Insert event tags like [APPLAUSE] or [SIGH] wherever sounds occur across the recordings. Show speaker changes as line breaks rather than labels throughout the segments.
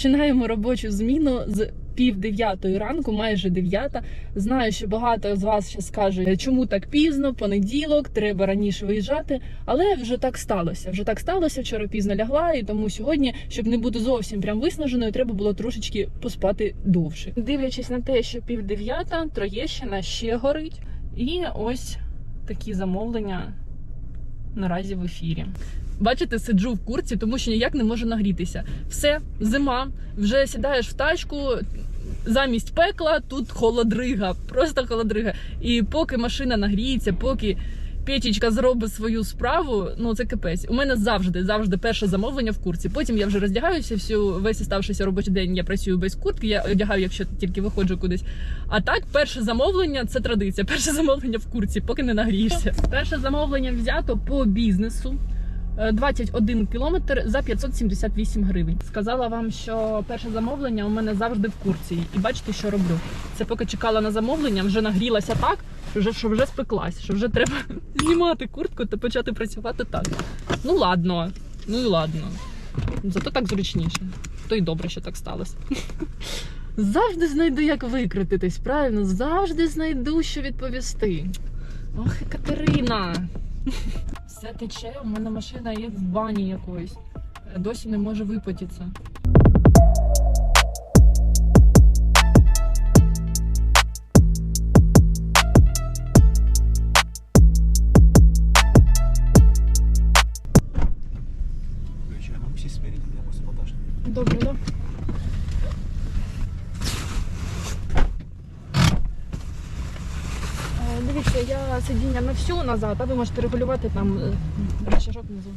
Починаємо робочу зміну з пів дев'ятої ранку, майже дев'ята. Знаю, що багато з вас ще скаже, чому так пізно, понеділок, треба раніше виїжджати. Але вже так сталося. Вже так сталося. Вчора пізно лягла, і тому сьогодні, щоб не бути зовсім прям виснаженою, треба було трошечки поспати довше. Дивлячись на те, що пів дев'ята, Троєщина ще горить, і ось такі замовлення наразі в ефірі. Бачите, сиджу в курці, тому що ніяк не можу нагрітися. Все, зима, вже сідаєш в тачку. Замість пекла тут холодрига, просто холодрига. І поки машина нагріється, поки печечка зробить свою справу, ну це капець. У мене завжди, завжди перше замовлення в курці. Потім я вже роздягаюся, всю весь оставшися робочий день я працюю без куртки. Я одягаю, якщо тільки виходжу кудись. А так, перше замовлення це традиція. [LAUGHS] Перше замовлення в курці, поки не нагрієшся. Перше замовлення взято по бізнесу. Е, 21 кілометр за 578 гривень. Сказала вам, що перше замовлення у мене завжди в курці. І бачите, що роблю. Це поки чекала на замовлення, вже нагрілася так, вже, що вже спеклась, що вже треба [LAUGHS] знімати куртку та почати працювати так. Ну ладно, ну і ладно. Зато так зручніше. То й добре, що так сталося. [LAUGHS] Завжди знайду, як викрутитись, правильно? Завжди знайду, що відповісти. Ох, Катерина. Все тече, у мене машина є в бані якоїсь. Досі не може випотітися. На всю назад, а ви можете регулювати там е, рычажок внизу.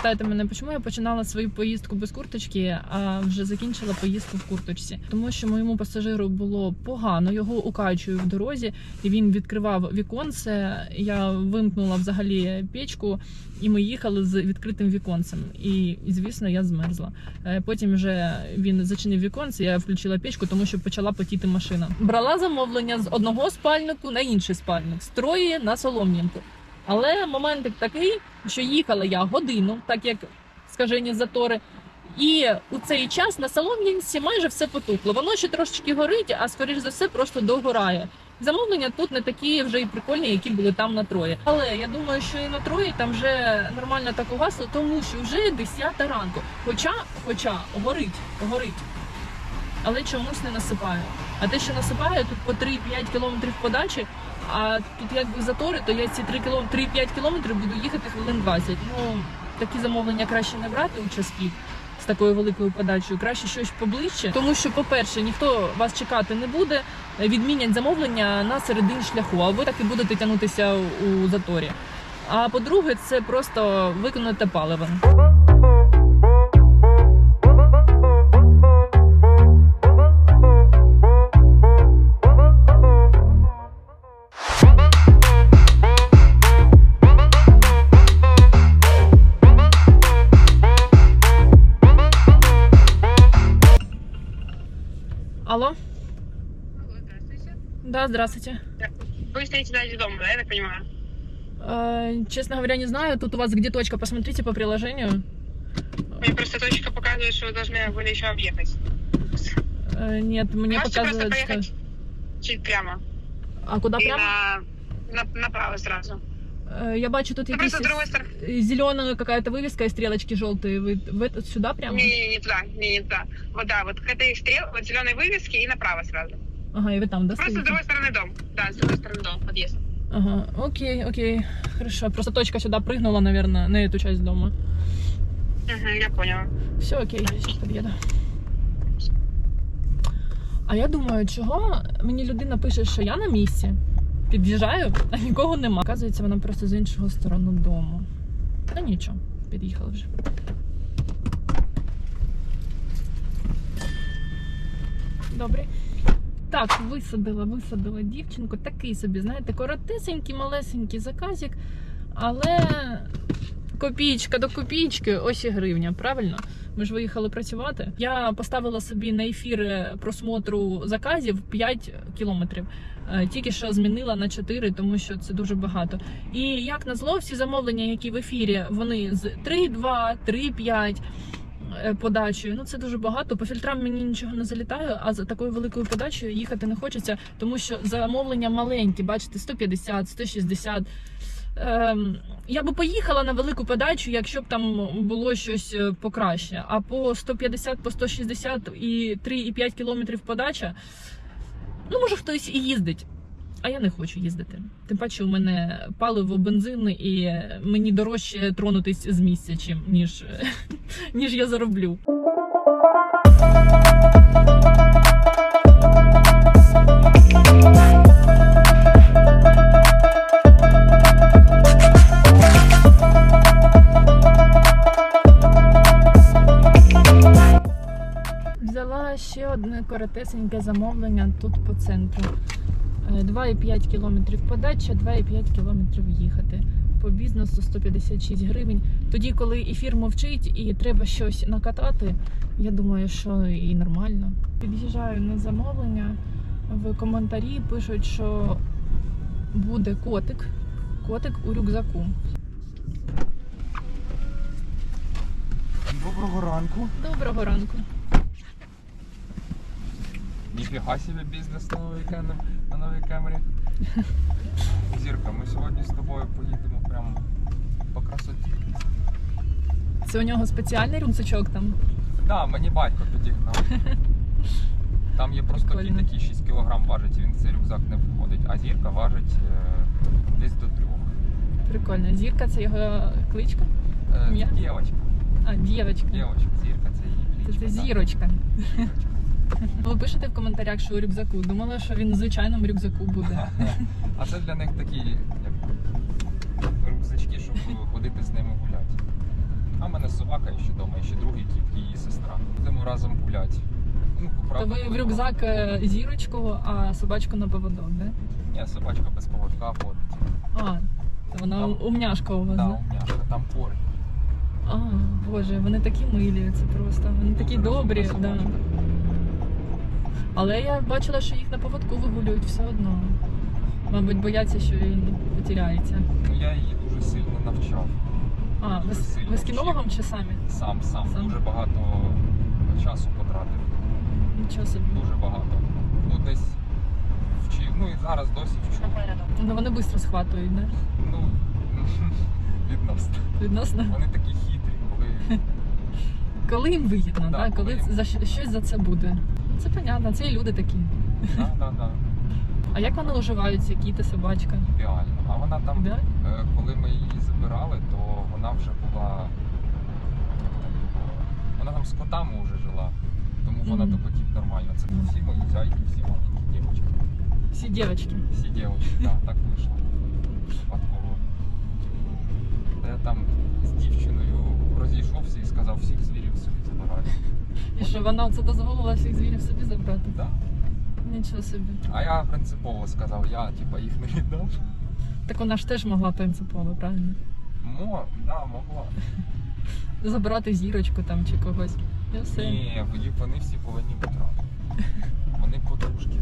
Питаєте мене, чому я починала свою поїздку без курточки, а вже закінчила поїздку в курточці? Тому що моєму пасажиру було погано, його укачую в дорозі, і він відкривав віконце. Я вимкнула взагалі печку, і ми їхали з відкритим віконцем. І, звісно, я змерзла. Е, Потім вже він зачинив віконце, я включила печку, тому що почала потіти машина. Брала замовлення з одного спальнику на інший спальник, з Трої на Солом'янку. Але моментик такий, що їхала я годину, так як скажені затори. І у цей час на Солом'янці майже все потухло. Воно ще трошечки горить, а скоріш за все просто догорає. Замовлення тут не такі вже і прикольні, які були там на троє. Але я думаю, що і на троє там вже нормально так угасло, тому що вже 10 ранку. Хоча, хоча горить, горить. Але чомусь не насипає. А те, що насипає, тут по 3-5 кілометрів подачі, а тут якби затори, то я ці 3 кілом... 3-5 кілометрів буду їхати хвилин 20. Ну, такі замовлення краще не брати у час з такою великою подачею. Краще щось поближче. Тому що, по-перше, ніхто вас чекати не буде, відмінять замовлення на середині шляху, а ви так і будете тягнутися у заторі. А по-друге, це просто виконати паливо. Да, здравствуйте.
Вы стоите дальше дома, да, я так понимаю?
Э, Честно говоря, не знаю. Тут у вас где точка? Посмотрите по приложению.
Мне просто точка показывает, что вы должны были еще объехать.
Э, Нет, мне
Можете просто
показывает, что...
чуть прямо.
А куда
и
прямо?
на, на, направо сразу.
Э, Я бачу тут
Ну,
якісь зеленая какая-то вывеска и стрелочки желтые. Вы в это, сюда прямо?
Не, не, не туда, не, не туда. Вот да, вот к этой стрел, вот зеленой вывески и направо сразу.
Ага, и вы там, да,
Просто с
стоите?
другой стороны дом. Да, с другой стороны дом, подъезд.
Ага, окей, окей. Хорошо. Просто точка сюда прыгнула, наверное, на эту часть дома.
Угу, я поняла.
Все окей, сейчас під'їду. А я думаю, чого мені людина пише, що я на місці, під'їжджаю, а нікого нема. Оказується, вона просто з іншого сторони дому. Та нічого, під'їхала вже. Добре. Так, висадила, висадила дівчинку. Такий собі, знаєте, коротесенький, малесенький заказик, але копійка до копійки, ось і гривня, правильно? Ми ж виїхали працювати. Я поставила собі на ефір просмотру заказів 5 кілометрів. Е, Тільки що змінила на 4, тому що це дуже багато. І як назло, всі замовлення, які в ефірі, вони з 3,2, 3,5. е, подачею. Ну це дуже багато. По фільтрам мені нічого не залітає, а за такою великою подачею їхати не хочеться, тому що замовлення маленькі, бачите, 150, 160. Ем, я би поїхала на велику подачу, якщо б там було щось е, покраще. А по 150, по 160 і 3,5 кілометрів подача. Ну, може, хтось і їздить. А я не хочу їздити. Тим паче, у мене паливо, бензин, і мені дорожче тронутись з місця, чим ніж, [LAUGHS] ніж я зароблю. Взяла ще одне коротесеньке замовлення тут по центру. Е, 2,5 кілометрів подача, 2,5 кілометрів їхати. По бізнесу 156 гривень. Тоді, коли ефір мовчить і треба щось накатати, я думаю, що і нормально. Під'їжджаю на замовлення. В коментарі пишуть, що буде котик. Котик у рюкзаку.
Доброго ранку.
Доброго ранку.
Ніфіга собі бізнес камері. На новій камері. Зірка, ми сьогодні з тобою поїдемо прямо по красоті.
Це у нього спеціальний рюкзачок там.
Так, мені батько підігнав. [LAUGHS] Там є просто кіт, який 6 кг важить, і він в цей рюкзак не входить, а зірка важить е, десь до трьох.
Прикольно. Зірка це його кличка.
Е, Дівочка,
А, дівочка.
дівочка, зірка це її
Це
кличка.
ти
так. [LAUGHS]
Ви пишете в коментарях, що у рюкзаку. Думала, що він в звичайному рюкзаку буде. [LAUGHS]
А це для них такі як рюкзачки, щоб ходити з ними гуляти. А в мене собака ще вдома, і ще другий кіт, її сестра. Будемо разом гуляти. Ну,
То ви в рюкзак е, зірочку, а собачку на поводок, да?
Ні, собачка без поводка ходить.
А, то вона
Там-
умняшка у вас,
Да,
да?
умняшка, там корень.
А, боже, вони такі милі, це просто. Вони такі добрі,
розумна
да. Але я бачила, що їх на поводку вигулюють все одно. Мабуть, бояться, що він потеряється.
Ну я її дуже сильно навчав.
А, ви, з- ви з кінологом чи самі?
Сам, сам,
Сам?
дуже багато часу потратив.
Нічого собі.
Дуже багато. Ну десь вчив. Ну і зараз досі вчу.
Ну вони швидко схватують, да?
Ну [LAUGHS] відносно.
Відносно.
Вони такі хитрі, коли
Коли їм вигідно,
Да,
да,
коли
коли
їм.
за щ- щось за це буде. Це понятно, це і люди такі.
да, да, да,
А як вони уживаються, кіти, собачка?
ідеально. А вона там,
Да?
е, коли ми її забирали, то вона вже була. як там було, Вона там з котами вже жила. Тому вона
Мгм.
до котів нормально. Це всі мої зайки, всі маленькі дівчатки.
Всі дівчатки.
Всі дівчатки, так, так вийшло. Випадково. Та я там з дівчиною розійшовся і сказав, всіх звірів собі забираю.
І що вона це дозволила всіх звірів собі забрати?
Да.
Нічого собі.
А я принципово сказав, я типа їх не віддав.
Так вона ж теж могла принципово, правильно?
Мо, да, могла.
Забрати зірочку там чи когось. І все.
Ні, вони- вони всі повинні разом. Вони подружки.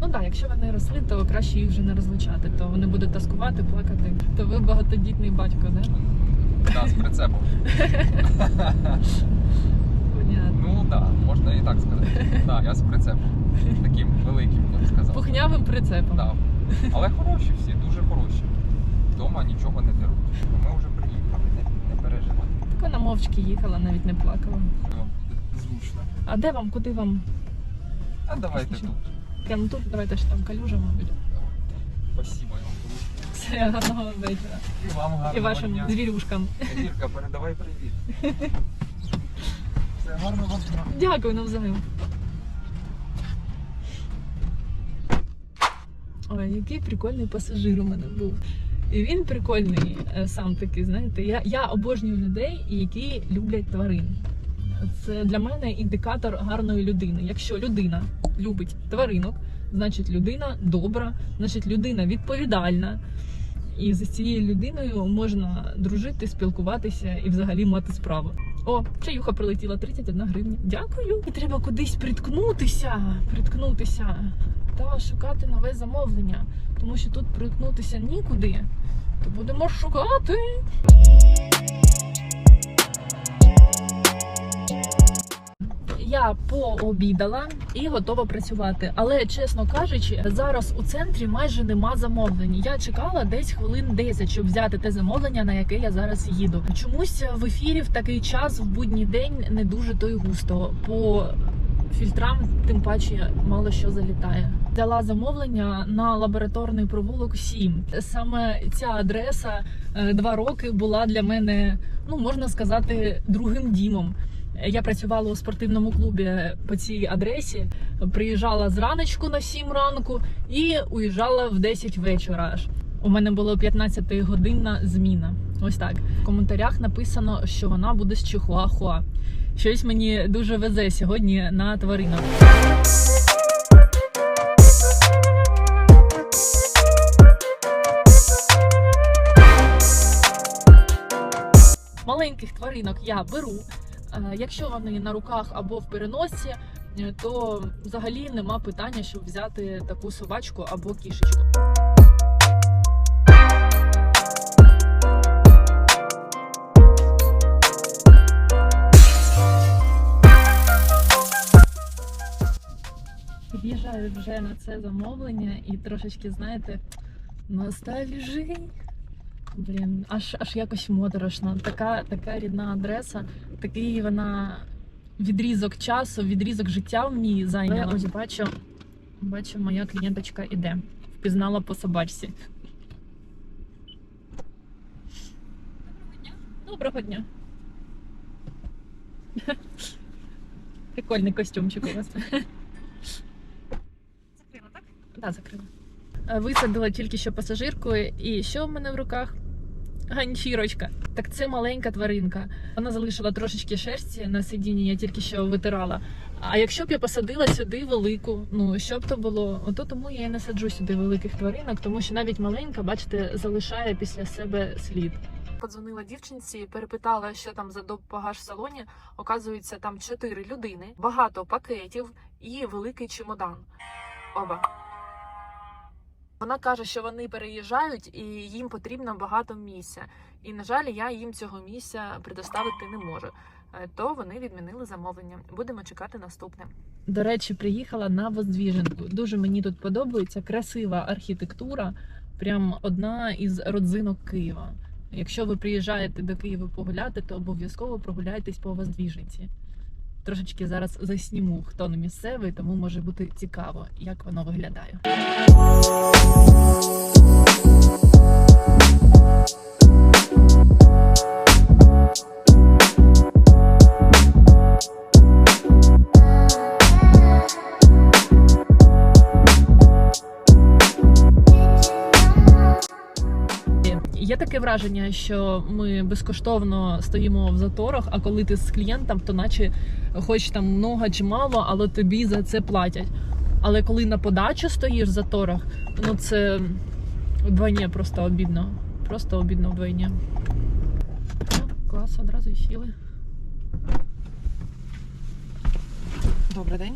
Ну так, якщо вони росли, то краще їх вже не розлучати, то вони будуть тоскувати, плакати. То ви багатодітний батько, да?
Да, з прицепом. [LAUGHS]
Понятно.
Ну так, да, можна і так сказати. [LAUGHS] Так, я з прицепом. Таким великим, я б сказав.
Пухнявим прицепом.
Да. Але хороші всі, дуже хороші. Вдома нічого не деруть. Ми вже приїхали, не, не переживай.
Так вона мовчки їхала, навіть не плакала.
Зручно.
А де вам, куди вам?
А давайте тут.
Прямо тут, давайте ж там калюжа, мабуть.
Спасибо, я вам буду.
Все, гарного вечора.
І вам гарного
І вашим
дня.
звірюшкам.
Зірка, передавай привіт. [LAUGHS] Гарного вам дня.
Дякую навзаєм. Ой, який прикольний пасажир у мене був. І він прикольний е, сам такий, знаєте. Я, я обожнюю людей, які люблять тварин. Це для мене індикатор гарної людини. Якщо людина любить тваринок, значить людина добра, значить людина відповідальна. І з цією людиною можна дружити, спілкуватися і взагалі мати справу. О, чаюха прилетіла 31 гривня. Дякую. І треба кудись приткнутися, приткнутися та шукати нове замовлення. Тому що тут приткнутися нікуди. То будемо шукати. Я пообідала і готова працювати. Але чесно кажучи, зараз у центрі майже нема замовлень. Я чекала десь хвилин 10, щоб взяти те замовлення, на яке я зараз їду. Чомусь в ефірі в такий час в будній день не дуже то й густо. По фільтрам, тим паче, мало що залітає. Взяла замовлення на лабораторний провулок 7. Саме ця адреса е, два роки була для мене, ну можна сказати, другим дімом. Я працювала у спортивному клубі по цій адресі. Приїжджала зраночку на 7 ранку і уїжджала в 10 вечора. Аж у мене була 15 годинна зміна. Ось так. В коментарях написано, що вона буде з Чихуахуа. Щось мені дуже везе сьогодні на тваринок. Маленьких тваринок я беру. Е, Якщо вони на руках або в переносці, е, то взагалі нема питання, щоб взяти таку собачку або кішечку. Під'їжджаю вже на це замовлення і трошечки, знаєте, ностальжі. Блін, аж аж якось моторошно. Така, така рідна адреса, такий вона відрізок часу, відрізок життя в ній зайняла. Ось бачу, бачу, моя клієнточка іде. Впізнала по собачці. Доброго дня. Доброго дня. Прикольний костюмчик у вас.
Закрила, так?
Да, закрила. Висадила тільки що пасажирку, і що в мене в руках? Ганчірочка. Так це маленька тваринка. Вона залишила трошечки шерсті на сидінні, я тільки що витирала. А якщо б я посадила сюди велику, ну що б то було? Ото тому я і не саджу сюди великих тваринок, тому що навіть маленька, бачите, залишає після себе слід. Подзвонила дівчинці, перепитала, що там за допогаж в салоні. Оказується, там чотири людини, багато пакетів і великий чемодан. Оба. Вона каже, що вони переїжджають і їм потрібно багато місця. І, на жаль, я їм цього місця предоставити не можу. Е, То вони відмінили замовлення. Будемо чекати наступне. До речі, приїхала на Воздвіженку. Дуже мені тут подобається красива архітектура, прям одна із родзинок Києва. Якщо ви приїжджаєте до Києва погуляти, то обов'язково прогуляйтесь по Воздвіженці. Трошечки зараз засніму, хто не місцевий, тому може бути цікаво, як воно виглядає. Таке враження, що ми безкоштовно стоїмо в заторах, а коли ти з клієнтом, то наче хоч там много чи мало, але тобі за це платять. Але коли на подачу стоїш в заторах, ну це вдвойне просто обідно. Просто обідно вдвойне. О, Клас, одразу і сіли. Добрий день.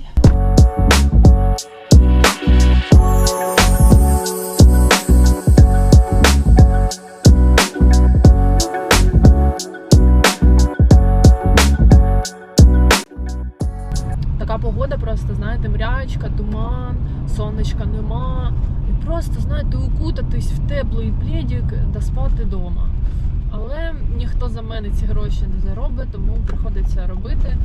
Укутатись в теплий плідік та спати вдома. Але ніхто за мене ці гроші не заробить, тому приходиться робити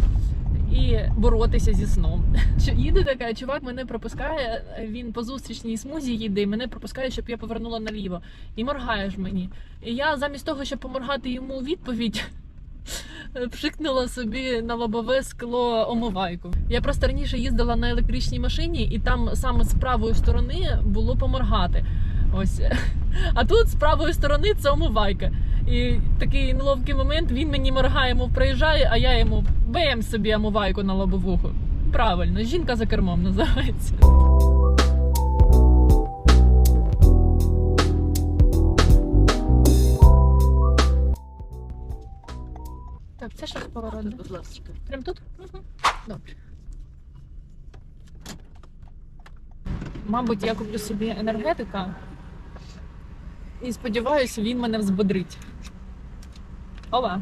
і боротися зі сном. [LAUGHS] Їде така, чувак мене пропускає, він по зустрічній смузі їде і мене пропускає, щоб я повернула наліво. І моргає ж мені. І я замість того, щоб поморгати йому у відповідь, [LAUGHS] пшикнула собі на лобове скло омивайку. Я просто раніше їздила на електричній машині, і там саме з правої сторони було поморгати. Ось. [LAUGHS] А тут з правої сторони це омивайка. І такий неловкий момент він мені моргає, мов проїжджає, а я йому бем собі омивайку на лобовуху. Правильно, жінка за кермом називається. Так, це що поворот? Будь ласка. Прям тут? Угу. Добре. Мабуть, я куплю собі енергетика і сподіваюся, він мене взбодрить. Ова.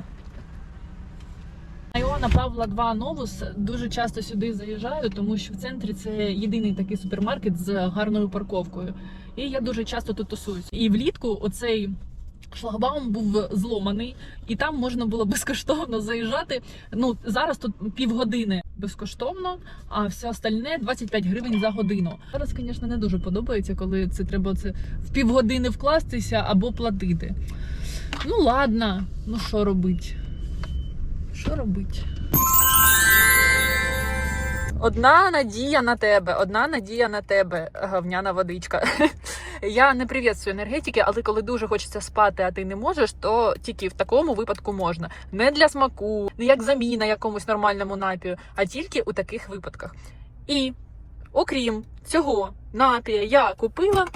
Айона Павла 2 Новус дуже часто сюди заїжджаю, тому що в центрі це єдиний такий супермаркет з гарною парковкою. І я дуже часто тут тусуюсь. І влітку оцей шлагбаум був зломаний, і там можна було безкоштовно заїжджати. Ну зараз тут півгодини безкоштовно, а все остальне 25 гривень за годину. Зараз, звісно, не дуже подобається, коли це треба це в півгодини вкластися або платити. Ну ладно, ну що робить? Що робить? Одна надія на тебе, одна надія на тебе, говняна водичка. [LAUGHS] Я не привітствую енергетики, але коли дуже хочеться спати, а ти не можеш, то тільки в такому випадку можна. Не для смаку, не як заміна якомусь нормальному напію, а тільки у таких випадках. І окрім цього напія, я купила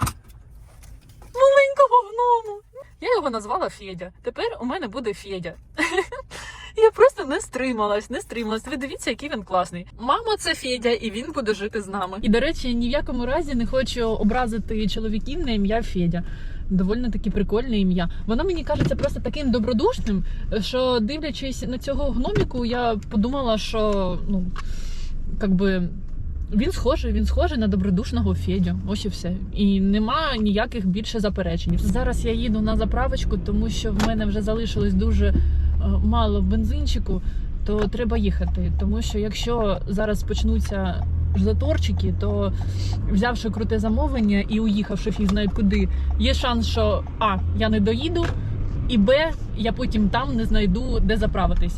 маленького гному. Я його назвала Федя. Тепер у мене буде Федя. [LAUGHS] Я просто не стрималась, не стрималась. Ви дивіться, який він класний. Мамо, це Федя, і він буде жити з нами. І до речі, ні в якому разі не хочу образити чоловіків на ім'я Федя. Довольно таки прикольне ім'я. Воно мені кажеться просто таким добродушним, що дивлячись на цього гноміку, я подумала, що ну как би. Він схожий, він схожий на добродушного Федю. Ось і все. І нема ніяких більше заперечень. Зараз я їду на заправочку, тому що в мене вже залишилось дуже е, мало бензинчику, то треба їхати. Тому що якщо зараз почнуться заторчики, то взявши круте замовлення і уїхавши фіг знає куди, є шанс, що А, я не доїду, і Б, я потім там не знайду де заправитись.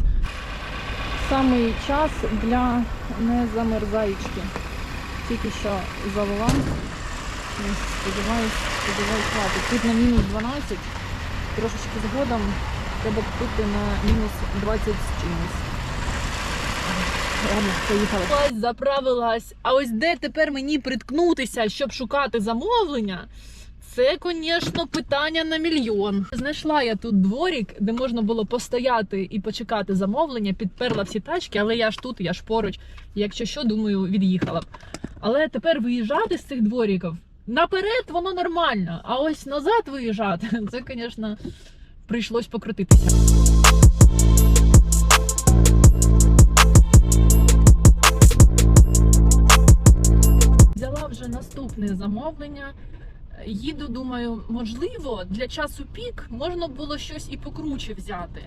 Самий час для незамерзаючки. Тільки що завела. Ну, Сподіваюсь, сподіваюсь, хватить. Тут на мінус 12, трошечки згодом треба купити на мінус 20 з чимось. Ладно, поїхали. Ось заправилась. А ось де тепер мені приткнутися, щоб шукати замовлення? Це, звісно, питання на мільйон. Знайшла я тут дворік, де можна було постояти і почекати замовлення, підперла всі тачки, але я ж тут, я ж поруч. Якщо що, думаю, від'їхала б. Але тепер виїжджати з цих дворіків наперед воно нормально. А ось назад виїжджати, [LAUGHS] це, звісно, прийшлось покрутитися. Взяла вже наступне замовлення. Їду, думаю, можливо, для часу пік можна було щось і покруче взяти.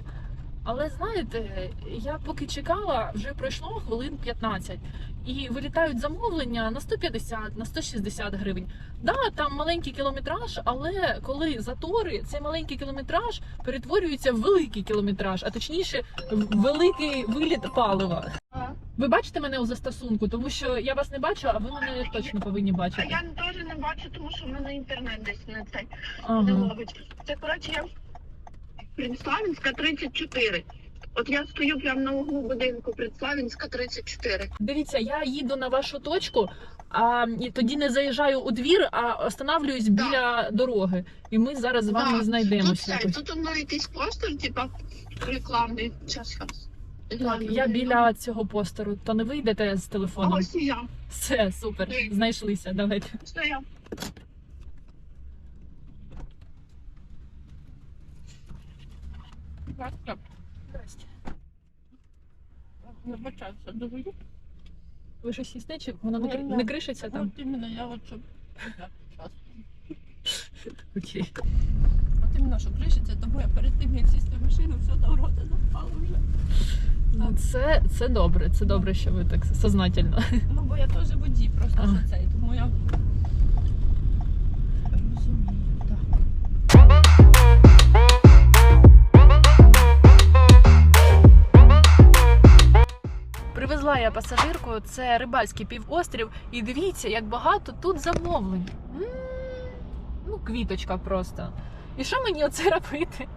Але знаєте, я поки чекала, вже пройшло хвилин 15, і вилітають замовлення на 150, на 160 гривень. Да, там маленький кілометраж, але коли затори, цей маленький кілометраж перетворюється в великий кілометраж, а точніше, в великий виліт палива. Ви бачите мене у застосунку, тому що я вас не бачу, а ви мене точно повинні бачити.
А я теж не бачу, тому що в мене інтернет десь не цей не ловить. Це коротше я Предславінська 34. От я стою прямо на углу будинку Предславінська 34.
Дивіться, я їду на вашу точку, а і тоді не заїжджаю у двір, а останавлююсь
Да.
біля дороги. І ми зараз з вами
Да,
знайдемося.
Тут,
якось.
тут воно якийсь постер, типа рекламний. Час,
я біля цього постеру. То не вийдете з телефоном?
Ось і я.
Все, супер.
Ні.
Знайшлися. Давайте.
Це я. Здрасте. Вибачаюся, доведу.
Ви щось їсте, чи воно не, не кришиться там?
От іменно я от щоб.
Окей.
От іменно, що кришиться, тому я перед тим, як сісти в машину, все до рота запало вже.
Ну, це, це добре, це добре, що ви так сознательно.
Ну, бо я теж водій, просто
Ага.
що цей, тому я розумію, так.
Привезла я пасажирку, це рибальський півострів, і дивіться, як багато тут замовлень. М, Ну, квіточка просто. І що мені оце робити?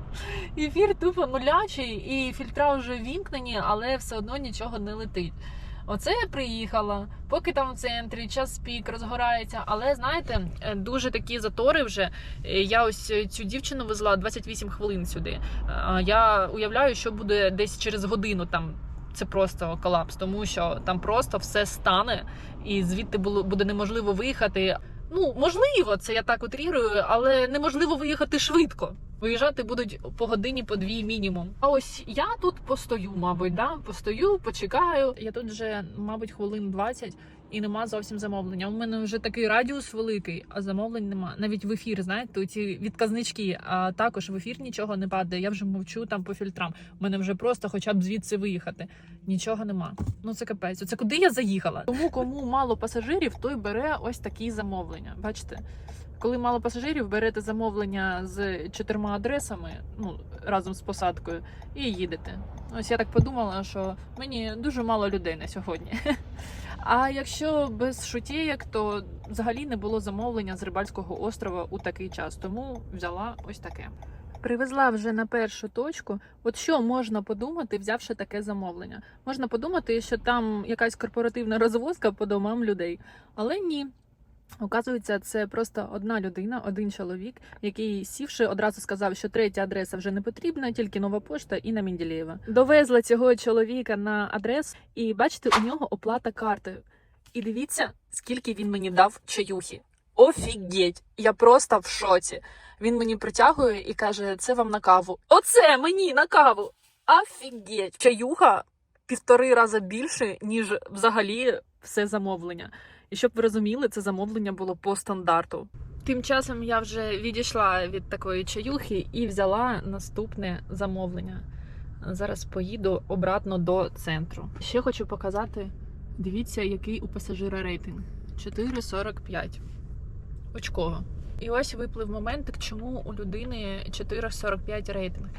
Ефір тупо нулячий, і фільтра вже вімкнені, але все одно нічого не летить. Оце я приїхала, поки там в центрі час пік розгорається. Але знаєте, е, дуже такі затори вже. Е, Я ось цю дівчину везла 28 хвилин сюди. А Я уявляю, що буде десь через годину там. Це просто колапс, тому що там просто все стане, і звідти було буде неможливо виїхати. Ну, можливо, це я так утрірую, але неможливо виїхати швидко. Виїжджати будуть по годині, по дві мінімум. А ось я тут постою, мабуть, да? постою, почекаю. Я тут вже, мабуть, хвилин 20 і нема зовсім замовлення. У мене вже такий радіус великий, а замовлень нема. Навіть в ефір, знаєте, ці відказнички, а також в ефір нічого не падає. Я вже мовчу там по фільтрам. У мене вже просто хоча б звідси виїхати. Нічого нема. Ну це капець. Це куди я заїхала? Тому кому мало пасажирів, той бере ось такі замовлення. Бачите? Коли мало пасажирів, берете замовлення з чотирма адресами, ну разом з посадкою, і їдете. Ось я так подумала, що мені дуже мало людей на сьогодні. [LAUGHS] А якщо без шутєєк, то взагалі не було замовлення з рибальського острова у такий час, тому взяла ось таке. Привезла вже на першу точку. От що можна подумати, взявши таке замовлення? Можна подумати, що там якась корпоративна розвозка по домам людей, але ні. Оказується, це просто одна людина, один чоловік, який сівши одразу сказав, що третя адреса вже не потрібна, тільки нова пошта і на Мінділєєва. Довезла цього чоловіка на адресу, і бачите, у нього оплата картою. І дивіться, скільки він мені дав чаюхи. Офігеть! Я просто в шоці. Він мені притягує і каже: це вам на каву. Оце мені на каву! Офігеть! Чаюха півтори рази більше, ніж взагалі все замовлення. І щоб ви розуміли, це замовлення було по стандарту. Тим часом я вже відійшла від такої чаюхи і взяла наступне замовлення. Зараз поїду обратно до центру. Ще хочу показати. Дивіться, який у пасажира рейтинг 4,45. Очково. І ось виплив момент, чому у людини 4,45 рейтинг.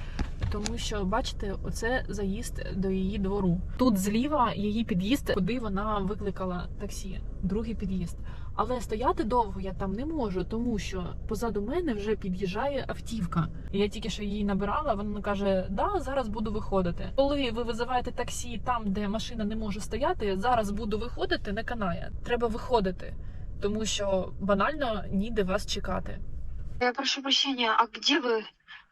Тому що, бачите, оце заїзд до її двору. Тут зліва її під'їзд, куди вона викликала таксі, другий під'їзд. Але стояти довго я там не можу, тому що позаду мене вже під'їжджає автівка. Я тільки що її набирала. Вона каже: Да, зараз буду виходити. Коли ви визиваєте таксі там, де машина не може стояти, зараз буду виходити, не канає. Треба виходити, тому що банально ніде вас чекати.
Я прошу прощения, а где вы?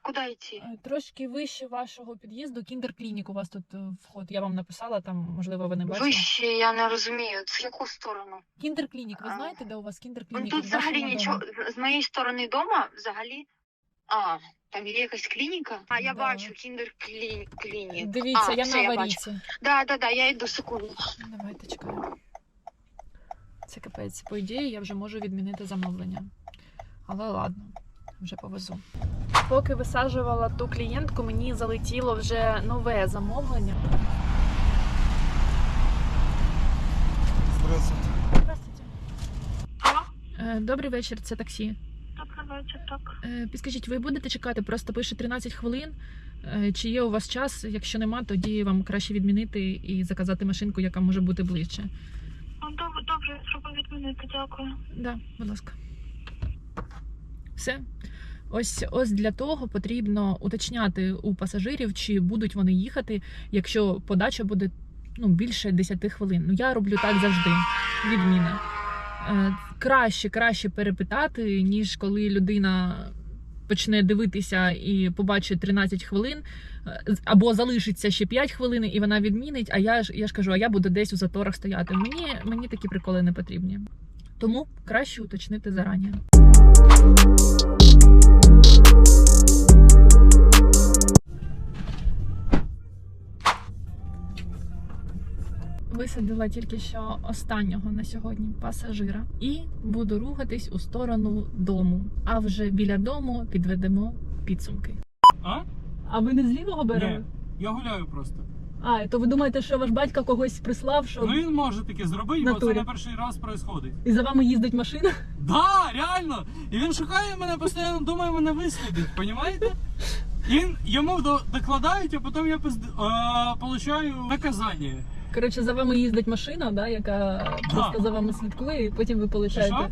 Куда идти?
Е, Трошки вище вашого під'їзду кіндер-клінік у вас тут е, вход. Я вам написала там, можливо, ви не бачили.
Вище, я не розумію. В яку сторону?
Кіндер-клінік. Ви знаєте, де у вас кіндер-клінік?
тут взагалі нічого. З моєї сторони дома взагалі. А, там є якась клініка? А, я
Да.
бачу, кіндер клінік.
Дивіться,
а,
я
все,
на аварійці.
Да, да, да, я йду секунду.
Давайте чекаю. Це капець. По ідеї, я вже можу відмінити замовлення. Але ладно, вже повезу. Поки висаджувала ту клієнтку, мені залетіло вже нове замовлення.
Здравствуйте.
Здравствуйте.
Алло?
Е, Добрий вечір, це таксі.
Добрий вечір, так.
Е, Підскажіть, ви будете чекати? Просто пише 13 хвилин. Е, Чи є у вас час? Якщо нема, тоді вам краще відмінити і заказати машинку, яка може бути ближче.
Добре, добре, зробив відмінити, дякую.
Да, будь ласка. Все. Ось ось для того потрібно уточняти у пасажирів, чи будуть вони їхати, якщо подача буде ну, більше 10 хвилин. Ну я роблю так завжди. Відміни. Е, краще, краще перепитати, ніж коли людина почне дивитися і побачить 13 хвилин, е, або залишиться ще 5 хвилин, і вона відмінить. А я ж я ж кажу, а я буду десь у заторах стояти. Мені, мені такі приколи не потрібні. Тому краще уточнити зарані. Висадила тільки що останнього на сьогодні пасажира і буду рухатись у сторону дому. А вже біля дому підведемо підсумки.
А?
А ви не з лівого
Ні, я гуляю просто.
А, то ви думаєте, що ваш батько когось прислав, що
Ну він може таке зробити, бо це
Натурі.
не перший раз происходить.
і за вами їздить машина?
Да, реально! І він шукає мене постійно, думає мене вислідить, понімаєте? І він йому до- докладають, а потім я пизд... е, получаю наказання.
Коротше, за вами їздить машина, да, яка просто за вами слідкує, і потім ви получаєте.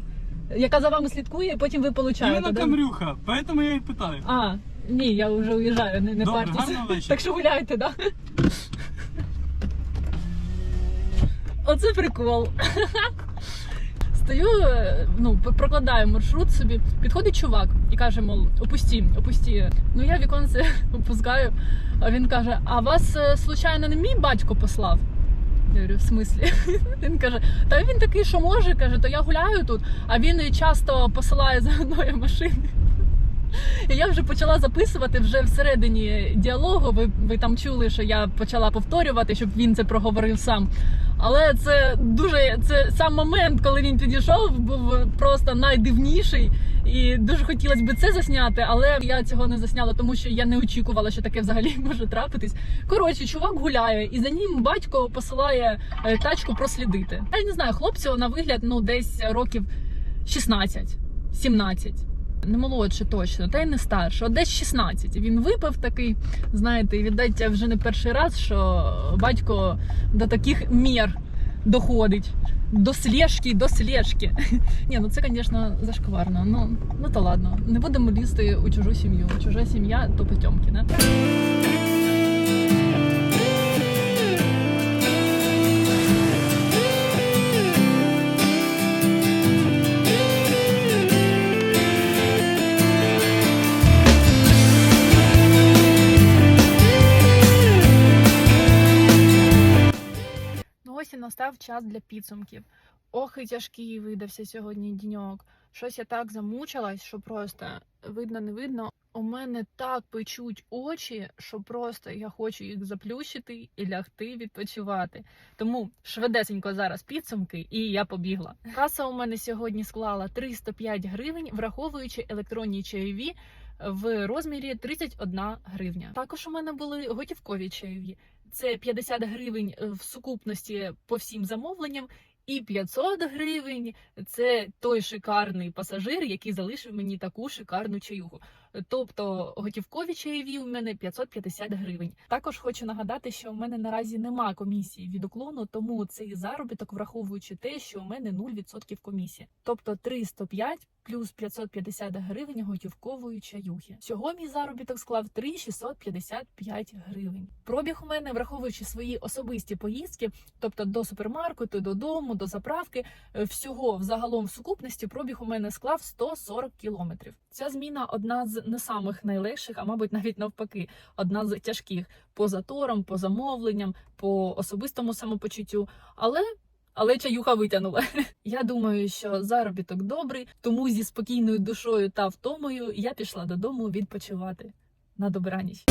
Яка за вами слідкує, і потім ви получаєте.
Іменно
да?
камрюха, поэтому я і питаю.
А, ні, я вже уїжджаю, не, не
Добре,
партіся.
гарного вечора.
Так що гуляйте, да? Оце прикол. Стою, ну, прокладаю маршрут собі. Підходить чувак і каже, мол, опусті, опусті. Ну я віконце [LAUGHS] опускаю, а він каже: А вас е, случайно не мій батько послав? Я говорю, в смислі? [LAUGHS] Він каже, та він такий, що може, каже, то я гуляю тут, а він часто посилає за мною машини. І я вже почала записувати вже всередині діалогу. Ви, ви там чули, що я почала повторювати, щоб він це проговорив сам. Але це дуже це сам момент, коли він підійшов, був просто найдивніший. І дуже хотілося б це засняти, але я цього не засняла, тому що я не очікувала, що таке взагалі [LAUGHS] може трапитись. Коротше, чувак гуляє, і за ним батько посилає е, тачку прослідити. Я не знаю, хлопцю на вигляд ну десь років 16, 17. Не молодше точно, та й не старше, от десь 16. Він випив такий, знаєте, і віддать вже не перший раз, що батько до таких мір доходить. До слежки, до слежки. [LAUGHS] Ні, ну це, звісно, зашкварно. Ну, ну то ладно. Не будемо лізти у чужу сім'ю. Чужа сім'я то потьомки, час для підсумків. Ох, і тяжкий видався сьогодні діньок. Щось я так замучилась, що просто видно, не видно. У мене так печуть очі, що просто я хочу їх заплющити і лягти відпочивати. Тому швидесенько зараз підсумки, і я побігла. Каса у мене сьогодні склала 305 гривень, враховуючи електронні чайові в розмірі 31 гривня. Також у мене були готівкові чайові. Це 50 гривень е, в сукупності по всім замовленням, і 500 гривень це той шикарний пасажир, який залишив мені таку шикарну чаюгу. Тобто готівкові чаєві у мене 550 гривень. Також хочу нагадати, що у мене наразі нема комісії від уклону, тому цей заробіток, враховуючи те, що у мене 0% комісії. Тобто 305 плюс 550 гривень готівкової чаюхи. Всього мій заробіток склав 3655 гривень. Пробіг у мене, враховуючи свої особисті поїздки, тобто до супермаркету, додому, до заправки, е, всього взагалом в сукупності пробіг у мене склав 140 кілометрів. Ця зміна одна з не самих найлегших, а мабуть, навіть навпаки, одна з тяжких по заторам, по замовленням, по особистому самопочуттю. Але але чаюха витягнула. [LAUGHS] Я думаю, що заробіток добрий, тому зі спокійною душою та втомою я пішла додому відпочивати. На добраніч.